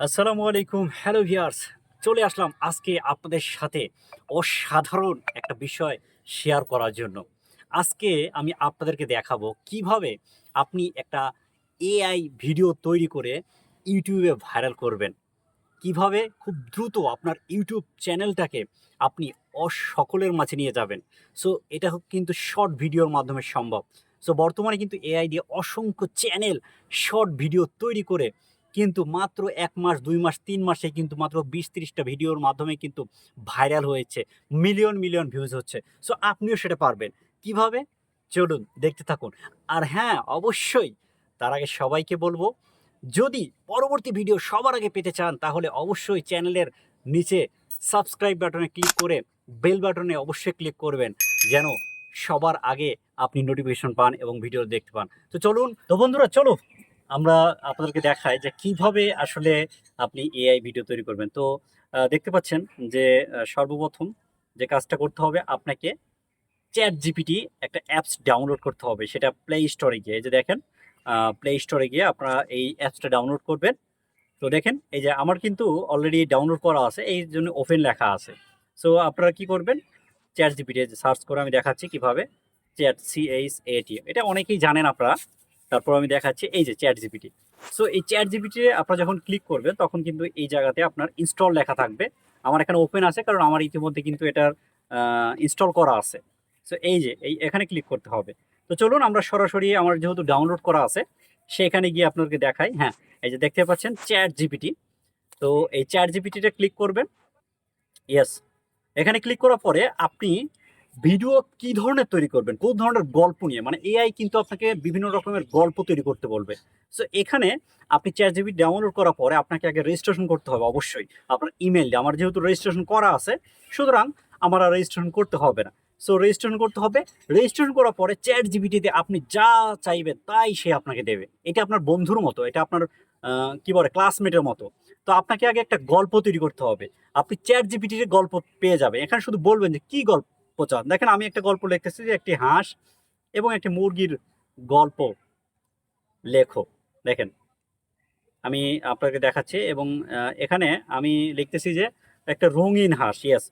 আসসালামু আলাইকুম। Hello viewers চলে আসলাম আজকে আপনাদের সাথে অসাধারণ একটা বিষয় শেয়ার করার জন্য। আজকে আমি আপনাদেরকে দেখাবো কীভাবে আপনি একটা এআই ভিডিও তৈরি করে ইউটিউবে ভাইরাল করবেন। কীভাবে? খুব দ্রুত আপনার ইউটিউব চ্যানেলটাকে আপনি অসকলের মাঝে নিয়ে যাবেন। সো এটা কিন্তু শর্ট ভিডিওর মাধ্যমে সম্ভব। সো বর্তমানে কিন্তু এআই দিয়ে অসংখ্য চ্যানেল শর্ট ভিডিও তৈরি করে কিন্তু মাত্র এক মাস, দুই মাস, তিন মাসে কিন্তু মাত্র বিশ, তিরিশটা ভিডিওর মাধ্যমে কিন্তু ভাইরাল হয়েছে। মিলিয়ন মিলিয়ন ভিউজ হচ্ছে। সো আপনিও সেটা পারবেন। কীভাবে? চলুন, দেখতে থাকুন। আর হ্যাঁ অবশ্যই তার আগে সবাইকে বলব, যদি পরবর্তী ভিডিও সবার আগে পেতে চান, তাহলে অবশ্যই চ্যানেলের নিচে সাবস্ক্রাইব বাটনে ক্লিক করে বেল বাটনে অবশ্যই ক্লিক করবেন, যেন সবার আগে আপনি নোটিফিকেশন পান এবং ভিডিও দেখতে পান। তো চলুন, তো বন্ধুরা, চলো। আমরা আপনাদেরকে দেখাই যে কীভাবে আসলে আপনি এআই ভিডিও তৈরি করবেন। তো দেখতে পাচ্ছেন যে সর্বপ্রথম যে কাজটা করতে হবে আপনাকে চ্যাট জিপিটি একটা অ্যাপস ডাউনলোড করতে হবে। সেটা প্লে স্টোরে গিয়ে যে দেখেন প্লে স্টোরে গিয়ে আপনারা এই অ্যাপসটা ডাউনলোড করবেন। তো দেখেন, এই যে আমার কিন্তু অলরেডি ডাউনলোড করা আছে, এই জন্য ওপেন লেখা আছে। সো আপনারা কি করবেন? চ্যাট জিপিটি সার্চ করে আমি দেখাচ্ছি কীভাবে। চ্যাট সিএইচ এটি এটা অনেকেই জানেন আপনারা। তারপর আমি দেখাচ্ছি এই যে চ্যাট জিপিটি সো এই চ্যাট জিপিটি আপনারা যখন ক্লিক করবেন, তখন কিন্তু এই জায়গাতে আপনার ইনস্টল লেখা থাকবে। আমার এখানে ওপেন আছে, কারণ আমার ইতিমধ্যে কিন্তু এটার ইনস্টল করা আছে। সো এই যে, এই এখানে ক্লিক করতে হবে। তো চলুন আমরা সরাসরি আমার যেহেতু ডাউনলোড করা আছে, সেখানে গিয়ে আপনাদেরকে দেখাই। হ্যাঁ এই যে দেখতে পাচ্ছেন চ্যাট জিপিটি তো এই চ্যাট জিপিটিটা ক্লিক করবেন। ইয়েস এখানে ক্লিক করার পরে আপনি ভিডিও কি ধরনের তৈরি করবেন? কোন ধরনের গল্প নিয়ে? মানে এআই কিন্তু আপনাকে বিভিন্ন রকমের গল্প তৈরি করতে বলবে। সো এখানে আপনি চ্যাট জিবি ডাউনলোড করার পরে আপনাকে আগে রেজিস্ট্রেশন করতে হবে, অবশ্যই। আপনার ইমেল দিয়ে। আমার যেহেতু রেজিস্ট্রেশন করা আছে, সুতরাং আমার আর রেজিস্ট্রেশন করতে হবে না। সো রেজিস্ট্রেশন করতে হবে। রেজিস্ট্রেশন করার পরে চ্যাট জিবিটিতে আপনি যা চাইবেন তাই সে আপনাকে দেবে। এটা আপনার বন্ধুর মতো, এটা আপনার কি বলে ক্লাসমেটের মতো। তো আপনাকে আগে একটা গল্প তৈরি করতে হবে। আপনি চ্যাট জিপিটির গল্প পেয়ে যাবেন। এখানে শুধু বলবেন যে, কি গল্প চান দেখেন আমি একটা গল্প লিখতেছি যে একটি হাঁস এবং একটি মুরগির গল্প লেখো। দেখেন, আমি আপনাকে দেখাচ্ছি এবং এখানে আমি লিখতেছি যে একটা রঙিন হাঁস ইয়াস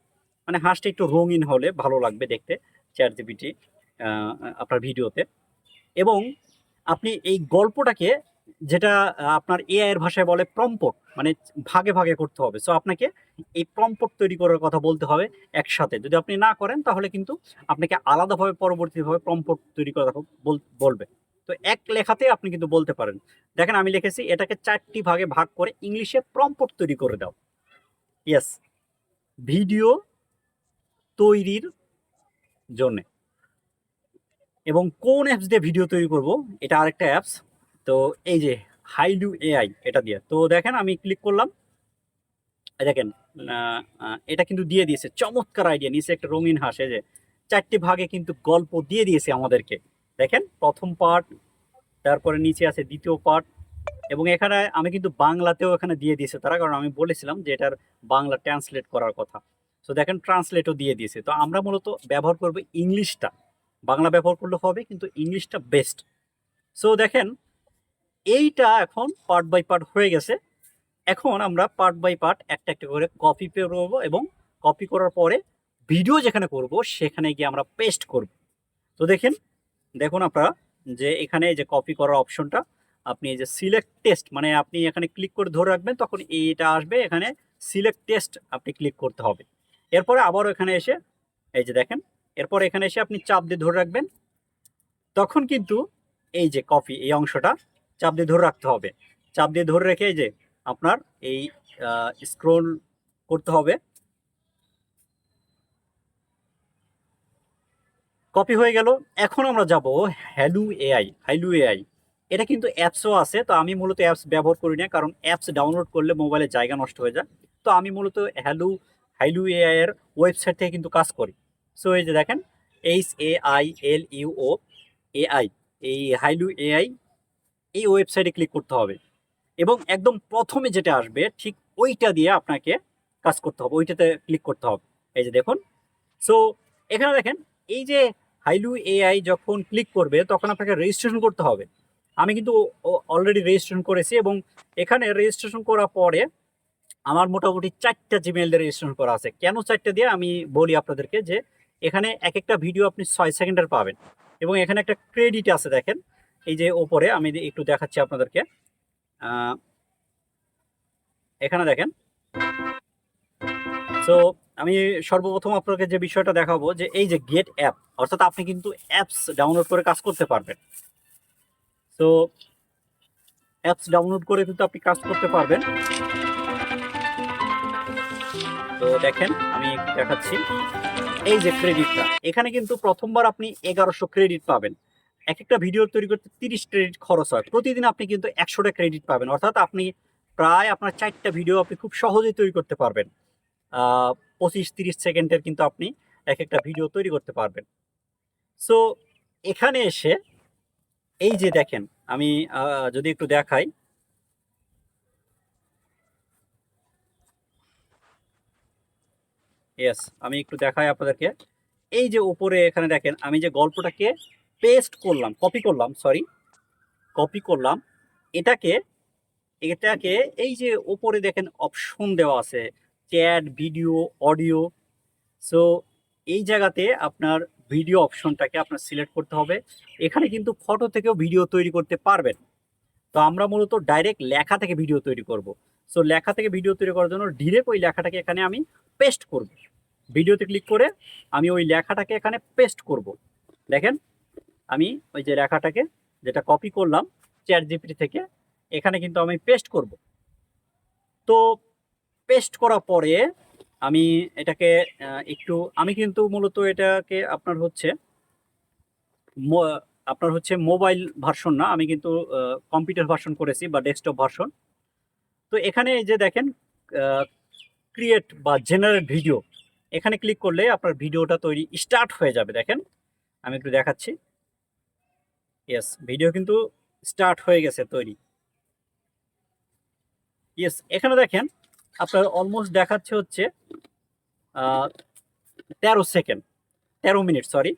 মানে হাঁসটা একটু রঙিন হলে ভালো লাগবে দেখতে চ্যাট জিপিটি আপনার ভিডিওতে। এবং আপনি এই গল্পটাকে যেটা আপনার এআই এর ভাষায় বলে প্রম্পট মানে ভাগে ভাগে করতে হবে। সো আপনাকে এই প্রম্পট তৈরি করার কথা বলতে হবে একসাথে। যদি আপনি না করেন, তাহলে কিন্তু আপনাকে আলাদাভাবে পরবর্তীভাবে প্রম্পট তৈরি করার কথা বল- বলবে। তো, এক লেখাতে আপনি কিন্তু বলতে পারেন। দেখেন, আমি লিখেছি, এটাকে চারটি ভাগে ভাগ করে ইংলিশে প্রম্পট তৈরি করে দাও। ইয়েস ভিডিও তৈরির জন্যে। এবং কোন অ্যাপস দিয়ে ভিডিও তৈরি করব? এটা আরেকটা অ্যাপস তো এই যে হাইলু এআই এটা দিয়ে। তো দেখেন, আমি ক্লিক করলাম। দেখেন এটা কিন্তু দিয়ে দিয়েছে। চমৎকার আইডিয়া নিচে একটা রঙিন হাঁস যে, চারটি ভাগে কিন্তু গল্প দিয়ে দিয়েছে আমাদেরকে। দেখেন, প্রথম পার্ট তারপরে নিচে আছে দ্বিতীয় পার্ট এবং এখানে আমি কিন্তু বাংলাতেও এখানে দিয়ে দিয়েছে তারা, কারণ আমি বলেছিলাম যে এটার বাংলা ট্রান্সলেট করার কথা। তো দেখেন ট্রান্সলেটও দিয়ে দিয়েছে। তো আমরা মূলত ব্যবহার করব ইংলিশটা। বাংলা ব্যবহার করলে হবে, কিন্তু ইংলিশটা বেস্ট সো দেখেন এইটা এখন পার্ট বাই পার্ট হয়ে গেছে। এখন আমরা পার্ট বাই পার্ট একটা একটা করে কপি করব এবং কপি করার পরে ভিডিও যেখানে করব সেখানে গিয়ে আমরা পেস্ট করব। তো দেখেন, দেখুন আপনারা যে এখানে যে কপি করার অপশনটা আপনি এই যে সিলেক্ট টেস্ট মানে আপনি এখানে ক্লিক করে ধরে রাখবেন, তখন এইটা আসবে, এখানে সিলেক্ট টেস্ট আপনি ক্লিক করতে হবে। এরপরে আবারও এখানে এসে, এই যে দেখেন, এরপর এখানে এসে আপনি চাপ দিয়ে ধরে রাখবেন। তখন কিন্তু এই যে কপি এই অংশটা চাপ দিয়ে ধরে রাখতে হবে। চাপ দিয়ে ধরে রেখে যে আপনার এই স্ক্রোল করতে হবে। কপি হয়ে গেল। এখন আমরা যাব হ্যালু এআই হ্যালু এআই এটা কিন্তু অ্যাপসও আছে, তো আমি মূলত অ্যাপস ব্যবহার করি না, কারণ অ্যাপস ডাউনলোড করলে মোবাইলে জায়গা নষ্ট হয়ে যায়। তো আমি মূলত হ্যালু হ্যালু এআই এর ওয়েবসাইট থেকে কিন্তু কাজ করি। সো এই যে দেখেন H A I L U O AI এই হাইলু এআই এই ওয়েবসাইটে ক্লিক করতে হবে। এবং একদম প্রথমে যেটা আসবে, ঠিক ওইটা দিয়ে আপনাকে কাজ করতে হবে, ওইটাতে ক্লিক করতে হবে। এই যে দেখুন। সো এখানে দেখেন, এই যে হাইলু এআই যখন ক্লিক করবে, তখন আপনাকে রেজিস্ট্রেশন করতে হবে। আমি কিন্তু অলরেডি রেজিস্ট্রেশন করেছি এবং এখানে রেজিস্ট্রেশন করার পরে আমার মোটামুটি চারটা জিমেল দিয়ে রেজিস্ট্রেশন করা আছে। কেন চারটা দিয়ে? আমি বলি আপনাদেরকে যে, এখানে এক একটা ভিডিও আপনি ছয় সেকেন্ডের পাবেন। এবং এখানে একটা ক্রেডিট আছে, দেখেন। এই যে ওপরে আমি একটু দেখাচ্ছি আপনাদেরকে। এখানে দেখেন। সো আমি সর্বপ্রথম আপনাকে যে বিষয়টা দেখাবো যে এই যে গেট অ্যাপ অর্থাৎ আপনি কিন্তু অ্যাপস ডাউনলোড করে কাজ করতে পারবেন। তো অ্যাপস ডাউনলোড করে কিন্তু আপনি কাজ করতে পারবেন। তো দেখেন, আমি দেখাচ্ছি। এই যে ক্রেডিটটা এখানে কিন্তু প্রথমবার আপনি এগারোশো ক্রেডিট পাবেন। এক একটা ভিডিও তৈরি করতে তিরিশ ক্রেডিট খরচ হয়। প্রতিদিন আপনি কিন্তু একশোটা ক্রেডিট পাবেন। অর্থাৎ আপনি প্রায় আপনার চারটা ভিডিও আপনি খুব সহজেই তৈরি করতে পারবেন। পঁচিশ, তিরিশ সেকেন্ডের কিন্তু আপনি এক একটা ভিডিও তৈরি করতে পারবেন। সো এখানে এসে এই যে দেখেন, আমি যদি একটু দেখাই। ইয়েস আমি একটু দেখাই আপনাদেরকে। এই যে উপরে এখানে দেখেন, আমি যে গল্পটাকে পেস্ট করলাম কপি করলাম সরি কপি করলাম। এটাকে এটাকে এই যে ওপরে দেখেন অপশন দেওয়া আছে চ্যাট ভিডিও অডিও সো এই জায়গাতে আপনার ভিডিও অপশনটাকে আপনার সিলেক্ট করতে হবে। এখানে কিন্তু ফটো থেকেও ভিডিও তৈরি করতে পারবেন। তো আমরা মূলত ডাইরেক্ট লেখা থেকে ভিডিও তৈরি করব। সো লেখা থেকে ভিডিও তৈরি করার জন্য ডিরেক্ট ওই লেখাটাকে এখানে আমি পেস্ট করব। ভিডিওতে ক্লিক করে আমি ওই লেখাটাকে এখানে পেস্ট করব। দেখেন আমি ওই যে লেখাটাকে যেটা কপি করলাম চ্যাট জিপিটি থেকে, এখানে কিন্তু আমি পেস্ট করব। তো পেস্ট করার পরে আমি এটাকে একটু, আমি কিন্তু মূলত এটাকে আপনার হচ্ছে আপনার হচ্ছে মোবাইল ভার্সন না, আমি কিন্তু কম্পিউটার ভার্সন করেছি বা ডেস্কটপ ভার্সন তো এখানে যে দেখেন ক্রিয়েট বা জেনারেট ভিডিও এখানে ক্লিক করলে আপনার ভিডিওটা তৈরি স্টার্ট হয়ে যাবে, দেখেন। আমি একটু দেখাচ্ছি। ইয়েস ভিডিও কিন্তু স্টার্ট হয়ে গেছে তৈরি। ইয়েস এখানে দেখেন আপনার অলমোস্ট দেখাচ্ছে হচ্ছে তেরো সেকেন্ড তেরো মিনিট সরি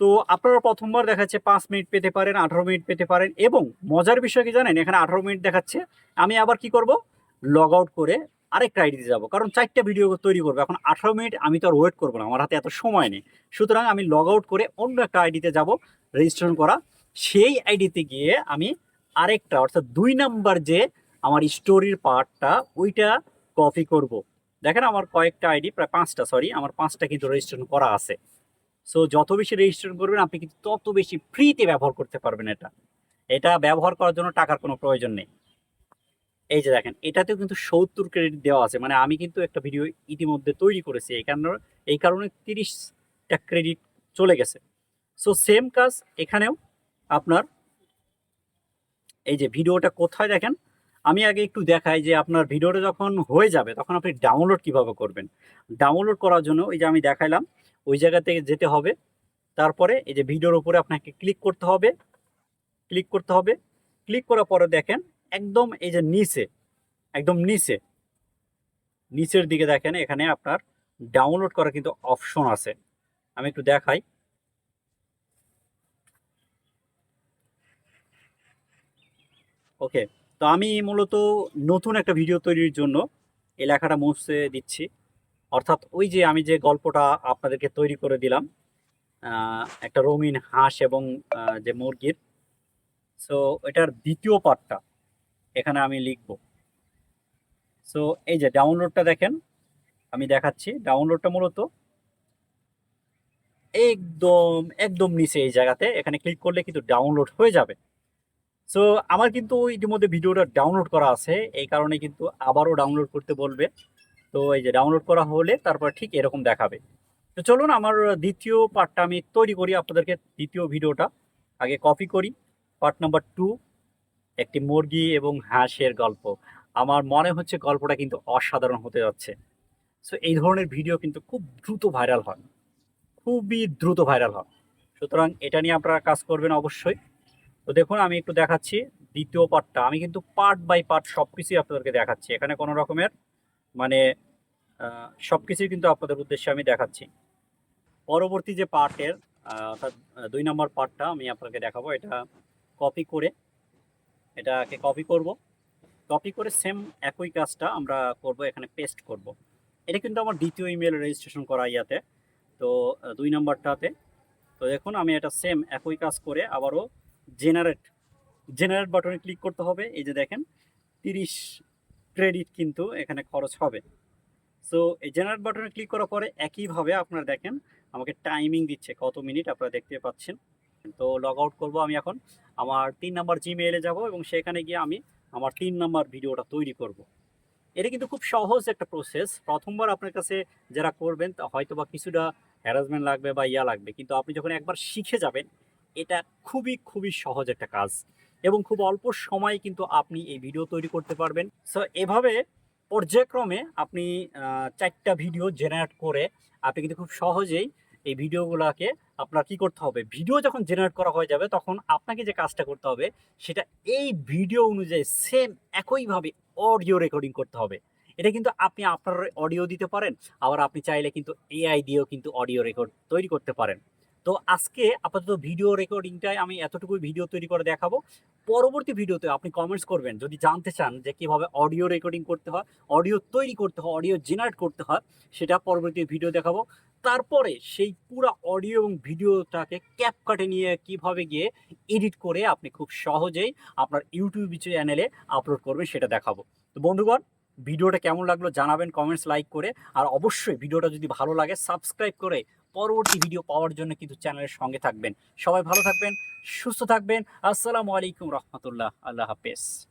তো আপনারা প্রথমবার দেখাচ্ছে পাঁচ মিনিট পেতে পারেন, আঠারো মিনিট পেতে পারেন এবং মজার বিষয় কি জানেন? এখানে আঠারো মিনিট দেখাচ্ছে। আমি আবার কি করব? লগ আউট করে আরেকটা আইডিতে যাব। কারণ চারটা ভিডিও তৈরি করব। এখন আঠারো মিনিট আমি তো আর ওয়েট করব না। আমার হাতে এত সময় নেই। সুতরাং আমি লগ আউট করে অন্য একটা আইডিতে যাব রেজিস্ট্রেশন করা। সেই আইডিতে গিয়ে আমি আরেকটা, অর্থাৎ দুই নাম্বার যে আমার স্টোরির পার্টটা ওইটা কপি করব। দেখেন আমার কয়েকটা আইডি প্রায় পাঁচটা সরি আমার পাঁচটা কিন্তু রেজিস্ট্রেশন করা আছে। সো যত বেশি রেজিস্ট্রেশন করবেন, আপনি কিন্তু তত বেশি ফ্রিতে ব্যবহার করতে পারবেন এটা। এটা ব্যবহার করার জন্য টাকার কোনো প্রয়োজন নেই। এই যে দেখেন, এটাতেও কিন্তু সত্তর ক্রেডিট দেওয়া আছে। মানে আমি কিন্তু একটা ভিডিও ইতিমধ্যে তৈরি করেছি, এই কারণে এই কারণে তিরিশটা ক্রেডিট চলে গেছে। সো সেম কাজ এখানেও আপনার, এই যে ভিডিওটা কোথায় দেখেন? আমি আগে একটু দেখাই যে আপনার ভিডিওটা যখন হয়ে যাবে, তখন আপনি ডাউনলোড কীভাবে করবেন? ডাউনলোড করার জন্য এই যে আমি দেখাইলাম, ওই জায়গা থেকে যেতে হবে। তারপরে এই যে ভিডিওর উপরে আপনাকে ক্লিক করতে হবে। ক্লিক করতে হবে। ক্লিক করার পরে দেখেন, একদম এই যে নিচে, একদম নিচে, নিচের দিকে দেখেন, এখানে আপনার ডাউনলোড করা কিন্তু অপশন আছে। আমি একটু দেখাই। ওকে, তো আমি মূলত নতুন একটা ভিডিও তৈরির জন্য এই লেখাটা মুছে দিচ্ছি। অর্থাৎ ওই যে আমি যে গল্পটা আপনাদেরকে তৈরি করে দিলাম একটা রঙিন হাঁস এবং যে মুরগির সো এটার দ্বিতীয় পার্টটা এখানে আমি লিখব। সো এই যে ডাউনলোডটা দেখেন, আমি দেখাচ্ছি। ডাউনলোডটা মূলত একদম একদম নিচে এই জায়গাতে, এখানে ক্লিক করলে কিন্তু ডাউনলোড হয়ে যাবে। সো আমার কিন্তু ইতিমধ্যে ভিডিওটা ডাউনলোড করা আছে, এই কারণে কিন্তু আবারও ডাউনলোড করতে বলবে। তো এই যে ডাউনলোড করা হলে তারপর ঠিক এরকম দেখাবে। তো চলুন আমার দ্বিতীয় পার্টটা আমি তৈরি করি আপনাদেরকে দ্বিতীয় ভিডিওটা। আগে কপি করি। পার্ট নাম্বার টু একটি মুরগি এবং হাঁসের গল্প। আমার মনে হচ্ছে গল্পটা কিন্তু অসাধারণ হতে যাচ্ছে। সো এই ধরনের ভিডিও কিন্তু খুব দ্রুত ভাইরাল হয়। খুবই দ্রুত ভাইরাল হয়। সুতরাং এটা নিয়ে আপনারা কাজ করবেন অবশ্যই। তো দেখুন, আমি একটু দেখাচ্ছি দ্বিতীয় পার্টটা আমি কিন্তু পার্ট বাই পার্ট সব কিছুই আপনাদেরকে দেখাচ্ছি। এখানে কোনো রকমের মানে সব কিছুই কিন্তু আপনাদের উদ্দেশ্যে আমি দেখাচ্ছি। পরবর্তী যে পার্টের অর্থাৎ দুই নম্বর পার্টটা আমি আপনাকে দেখাবো। এটা কপি করে, এটাকে কপি করব। কপি করে সেম একই কাজটা আমরা করব, এখানে পেস্ট করব। এটা কিন্তু আমার দ্বিতীয় ইমেল রেজিস্ট্রেশন করা ইয়াতে। তো দুই নাম্বারটাতে। তো দেখুন, আমি এটা সেম একই কাজ করে আবারও জেনারেট জেনারেট বাটনে ক্লিক করতে হবে। এই যে দেখেন, তিরিশ ক্রেডিট কিন্তু এখানে খরচ হবে। সো এই জেনারেট বাটনে ক্লিক করার পরে একইভাবে আপনারা দেখেন, আমাকে টাইমিং দিচ্ছে কত মিনিট আপনারা দেখতে পাচ্ছেন। তো লগ আউট করব আমি এখন। আমার তিন নাম্বার জিমেইলে যাব এবং সেখানে গিয়ে আমি আমার তিন নাম্বার ভিডিওটা তৈরি করব। এটা কিন্তু খুব সহজ একটা প্রসেস প্রথমবার আপনার কাছে যারা করবেন, তা হয়তো বা কিছুটা হ্যারাসমেন্ট লাগবে বা ইয়া লাগবে। কিন্তু আপনি যখন একবার শিখে যাবেন এটা খুবই খুবই সহজ একটা কাজ। এবং খুব অল্প সময়ে কিন্তু আপনি এই ভিডিও তৈরি করতে পারবেন। সো এভাবে পর্যায়ক্রমে আপনি চারটা ভিডিও জেনারেট করে আপনি কিন্তু খুব সহজেই এই ভিডিওগুলোকে আপনার কি করতে হবে? ভিডিও যখন জেনারেট করা হয়ে যাবে, তখন আপনাকে যে কাজটা করতে হবে, সেটা এই ভিডিও অনুযায়ী সেম একইভাবে অডিও রেকর্ডিং করতে হবে। এটা কিন্তু আপনি আপনার অডিও দিতে পারেন, আবার আপনি চাইলে কিন্তু এআই দিয়েও কিন্তু অডিও রেকর্ড তৈরি করতে পারেন। তো আজকে আপাতত ভিডিও রেকর্ডিংটাই আমি এতটুকুই ভিডিও তৈরি করে দেখাবো। পরবর্তী ভিডিওতে আপনি কমেন্টস করবেন, যদি জানতে চান যে কীভাবে অডিও রেকর্ডিং করতে হয় অডিও তৈরি করতে হয় অডিও জেনারেট করতে হয়, সেটা পরবর্তী ভিডিও দেখাবো। তারপরে সেই পুরো অডিও এবং ভিডিওটাকে ক্যাপকাটে নিয়ে কীভাবে গিয়ে এডিট করে আপনি খুব সহজেই আপনার ইউটিউব চ্যানেলে আপলোড করবেন, সেটা দেখাবো। তো বন্ধুগণ ভিডিওটা কেমন লাগল জানাবেন কমেন্টস লাইক করে। আর অবশ্যই ভিডিওটা যদি ভালো লাগে সাবস্ক্রাইব করে পরবর্তী ভিডিও পাওয়ার জন্য কিন্তু চ্যানেলের সঙ্গে থাকবেন। সবাই ভালো থাকবেন, সুস্থ থাকবেন। আসসালামু আলাইকুম রহমতুল্লাহ। আল্লাহ হাফেজ।